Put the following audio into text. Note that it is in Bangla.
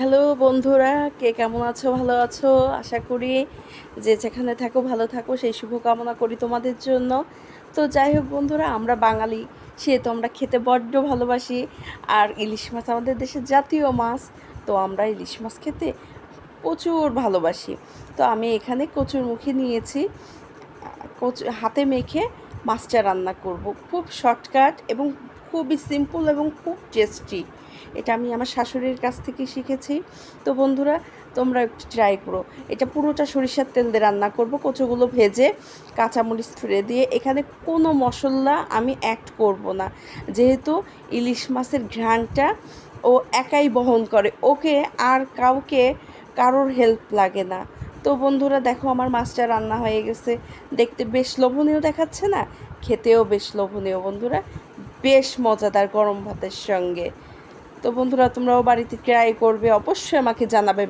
হ্যালো বন্ধুরা, কে কেমন আছো? ভালো আছো? আশা করি যে যেখানে থাকো, ভালো থাকো। সেই শুভকামনা করি তোমাদের জন্য। তো যাই হোক বন্ধুরা, আমরা বাঙালি, সে তো আমরা খেতে বড্ড ভালোবাসি। আর ইলিশ মাছ আমাদের দেশের জাতীয় মাছ, তো আমরা ইলিশ মাছ খেতে প্রচুর ভালোবাসি। তো আমি এখানে কচুর মুখে নিয়েছি। কচু, হাতে মেখে মাছটা রান্না করব। খুব শর্টকাট এবং খুবই সিম্পল এবং খুব টেস্টি এটা আমি আমার শাশুড়ির কাছ থেকে শিখেছি। তো বন্ধুরা, তোমরা একটু ট্রাই করো। এটা পুরোটা সরিষার তেল দিয়ে রান্না করব, কচুগুলো ভেজে কাঁচামরিচ ছুঁড়ে দিয়ে। এখানে কোনো মশলা আমি অ্যাড করব না। যেহেতু ইলিশ মাছের ঘ্রাণটা ও একাই বহন করে, ওকে আর কাউকে কারোর হেল্প লাগে না। তো বন্ধুরা, দেখো আমার মাছটা রান্না হয়ে গেছে। দেখতে বেশ লোভনীয় দেখাচ্ছে না? খেতেও বেশ লোভনীয় বন্ধুরা। বেশ মজাদার গরম ভাতের সঙ্গে। তো বন্ধুরা তোমরাও বাড়িতে ট্রাই করবে। অবশ্যই আমাকে জানাবে